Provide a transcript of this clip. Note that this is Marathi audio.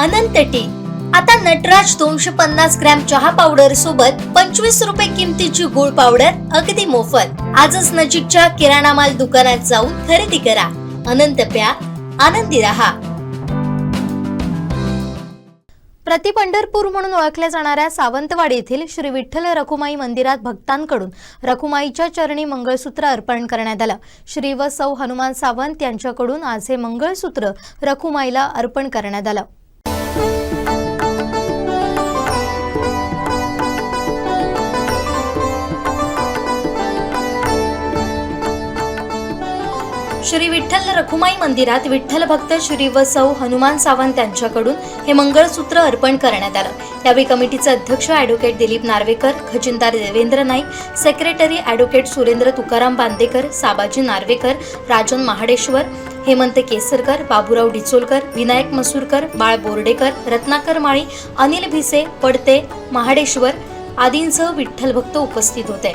अनंत टी. आता नटराज दोनशे पन्नास ग्रॅम चहा पावडर सोबत पंचवीस रुपये किमतीची गुळ पावडर अगदी मोफत. आजच नजीकच्या किराणा माल दुकानात जाऊन खरेदी करा. अनंत प्या. आनंदी रहा. प्रति पंढरपूर म्हणून ओळखल्या जाणाऱ्या सावंतवाडी येथील श्री विठ्ठल रखुमाई मंदिरात भक्तांकडून रखुमाईच्या चरणी मंगळसूत्र अर्पण करण्यात आलं. श्री व सौ हनुमान सावंत यांच्याकडून आज हे मंगळसूत्र रखुमाईला अर्पण करण्यात आलं. श्री विठ्ठल रखुमाई मंदिरात विठ्ठल भक्त श्री व सौ हनुमान सावंत यांच्याकडून हे मंगळसूत्र अर्पण करण्यात आलं. यावेळी कमिटीचे अध्यक्ष ॲडव्होकेट दिलीप नार्वेकर खजिनदार देवेंद्र नाईक सेक्रेटरी ॲडव्होकेट सुरेंद्र तुकाराम बांदेकर साबाजी नार्वेकर राजन महाडेश्वर हेमंत केसरकर बाबूराव डिचोलकर विनायक मसूरकर बाळ बोर्डेकर रत्नाकर माळी अनिल भिसे पडते महाडेश्वर आदींसह विठ्ठल भक्त उपस्थित होते.